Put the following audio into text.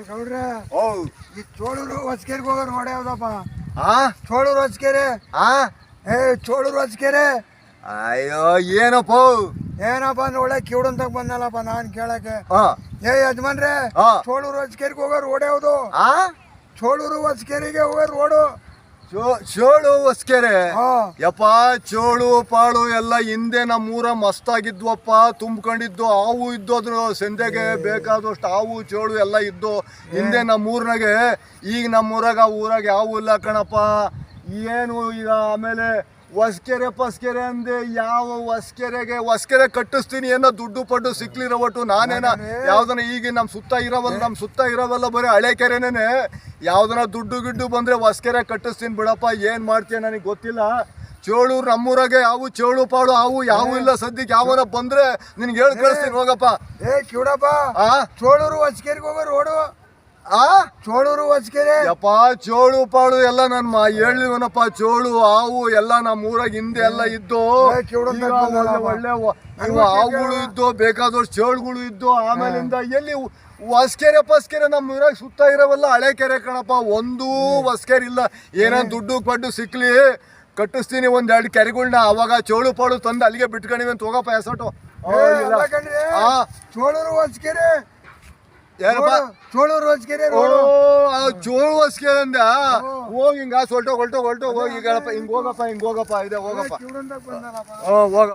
ಗೌಡ್ರೆ ಓ ಈ ಚೋಳೂರು ಹೊಸ್ಕೆರೆಗೆ ಹೋಗೋ ರೋಡ್ ಯಾವ್ದಪ್ಪ? ಆ? ಚೋಳೂರು ಹೊಸ್ಕೆರೆ. ಆ? ಏ ಚೋಳೂರು ಹೊಸ್ಕೆರೆ. ಅಯ್ಯೋ ಏನಪ್ಪ ಏನಪ್ಪ ಅಂದ್ರೆ ಒಳ್ಳೆ ಕಿವಡಂತ ಬಂದಲ್ಲಪ್ಪ ನಾನು ಕೇಳಕ್ಕೆ. ಆ. ಏ ಯಜಮಾನ್ರೆ ಆ. ಚೋಳೂರು ಹೊಸ್ಕೇರಿಗೆ ಹೋಗೋ ರೋಡ್ ಯಾವುದು? ಆ? ಚೋಳೂರು ಹೊಸ್ಕೇರಿಗೆ ಹೋಗೋ ರೋಡು. ಚೋಳು ಹೊಸ್ಕೆರೆ. ಯಪ್ಪ ಚೋಳು ಪಾಳು ಎಲ್ಲ ಹಿಂದೆ ನಮ್ಮೂರ ಮಸ್ತಾಗಿದ್ವಪ್ಪ ತುಂಬ್ಕೊಂಡಿದ್ದು ಹಾವು ಇದ್ದು ಅದ್ರ ಸಂದೆಗೆ ಬೇಕಾದಷ್ಟು ಹಾವು ಚೋಳು ಎಲ್ಲ ಇದ್ದು ಹಿಂದೆ ನಮ್ಮೂರ್ನಾಗೆ. ಈಗ ನಮ್ಮೂರಾಗ ಊರಾಗ ಯಾವ ಇಲ್ಲ ಕಣಪ್ಪ. ಏನು ಈಗ ಆಮೇಲೆ ಹೊಸ್ಕೆರೆ ಪಸ್ಕೆರೆ ಅಂದೆ ಯಾವ ಹೊಸ್ಕೆರೆಗೆ ಹೊಸ್ಕೆರೆ ಕಟ್ಟಿಸ್ತೀನಿ ಏನೋ ದುಡ್ಡು ಪಡ್ಡು ಸಿಕ್ಲಿರೋ ಒಟ್ಟು ನಾನೇನ ಯಾವ್ದನ ಈಗ ನಮ್ಮ ಸುತ್ತ ಇರೋವಲ್ಲ ನಮ್ಮ ಸುತ್ತ ಇರೋವಲ್ಲ ಬರೀ ಹಳೆ ಕೆರೆನೇನೆ. ಯಾವ್ದನ ದುಡ್ಡು ಗಿಡ್ಡು ಬಂದ್ರೆ ಹೊಸ್ಕೆರೆ ಕಟ್ಟಿಸ್ತೀನಿ ಬಿಡಪ್ಪ ಏನ್ ಮಾಡ್ತೀಯ ನನಗೆ ಗೊತ್ತಿಲ್ಲ. ಚೇಳು ನಮ್ಮೂರಾಗೆ ಯಾವ ಚೋಳು ಪಾಳು ಅವು ಯಾವ ಇಲ್ಲ ಸದ್ಯಕ್ಕೆ. ಯಾವನ ಬಂದ್ರೆ ನಿನ್ಗೆ ಹೇಳಿ ಕಳಿಸ್ತೀನಿ ಹೋಗಪ್ಪ. ಏ ಕಿವಡಪ್ಪ ಆ? ಚೋಳೂರು ಹೊಸ್ಕೇರಿಗೆ ಹೋಗೋ ರೋಡು. ಆ? ಚೋಳೂರು ಹೊಸ್ಕೆರೆ? ಯಪ್ಪ ಚೋಳು ಪಾಳು ಎಲ್ಲ ನನ್ ಮಾ ಹೇಳಿವನಪ್ಪ ಚೋಳು ಹಾವು ಎಲ್ಲ ನಮ್ಮ ಊರಾಗ ಹಿಂದೆ ಎಲ್ಲ ಇದ್ದು. ಈಗ ಒಳ್ಳೆ ಒಳ್ಳೆ ವ- ಇವು ಹಾವುಗಳು ಇದ್ದು ಬೇಕಾದಷ್ಟು ಚೋಳುಗಳು ಇದ್ದು ಆಮೇಲಿಂದ ಎಲ್ಲಿ ಹೊಸ್ಕೆರೆ ಪಸ್ಕೆರೆ ನಮ್ಮ ಊರಾಗ ಸುತ್ತ ಇರೋವಲ್ಲ ಹಳೆ ಕೆರೆ ಕಣಪ್ಪ. ಒಂದೂ ಹೊಸ್ಕೆರೆ ಇಲ್ಲ. ಏನೋ ದುಡ್ಡು ಪಡ್ಡು ಸಿಕ್ಲಿ. ಕಟ್ಟಿಸ್ತೀನಿ ಒಂದ್ ಎರಡು ಕೆರೆಗಳ್ನ. ಅವಾಗ ಚೋಳು ಪಾಳು ತಂದು ಅಲ್ಲಿಗೆ ಬಿಟ್ಕೊಂಡಿವಿ ಅಂತ ಹೋಗಪ್ಪ ಹೆಸಟು ಏ, ಆ. ಚೋಳೂರು ಹೊಸ್ಕೆರೆ ಏನಪ್ಪ? ರೋಡು ಚೋಳು ಹೊಸ್ಕೆ ಅಂದ ಹೋಗಿ ಹಿಂಗ ಸೊಲ್ಟೋಗ್ ಹೊಲ್ಟೋ ಹೊಲ್ಟೋಗ್ ಹೋಗಿ ಈಗ ಹಿಂಗ್ ಹೋಗಪ್ಪ ಹಿಂಗ್ ಹೋಗಪ್ಪ ಇದೆ ಹೋಗಪ್ಪ. ಹೋಗ.